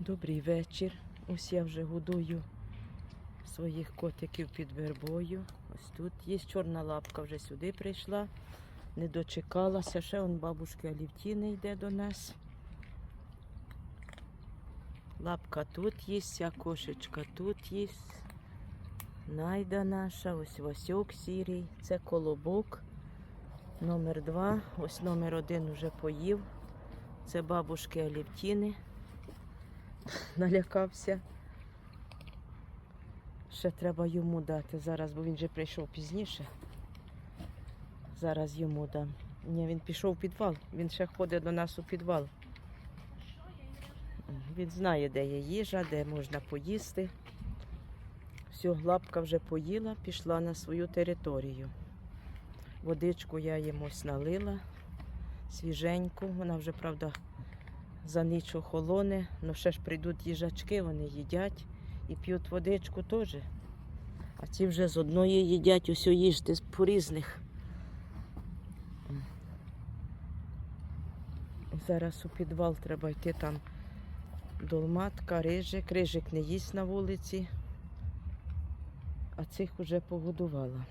Добрий вечір. Ось я вже годую своїх котиків під вербою. Ось тут є чорна лапка, вже сюди прийшла. Не дочекалася. Ще он бабушки Алівтіни йде до нас. Лапка тут є, ця кошечка тут є. Найда наша, ось Васьок сірий, це колобок. Номер два. Ось номер один вже поїв. Це бабушки Алівтіни. Налякався. Ще треба йому дати зараз, бо він же прийшов пізніше. Зараз йому дам. Ні, він пішов в підвал. Він ще ходить до нас у підвал. Він знає, де є їжа, де можна поїсти. Все, лапка вже поїла, пішла на свою територію. Водичку я ось налила, свіженьку. Вона вже, правда, за ніч охолоне, але ще ж прийдуть їжачки, вони їдять і п'ють водичку теж. А ці вже з одної їдять усю їжте по різних. Зараз у підвал треба йти там долматка, рижик. Рижик не їсть на вулиці, а цих уже погодувала.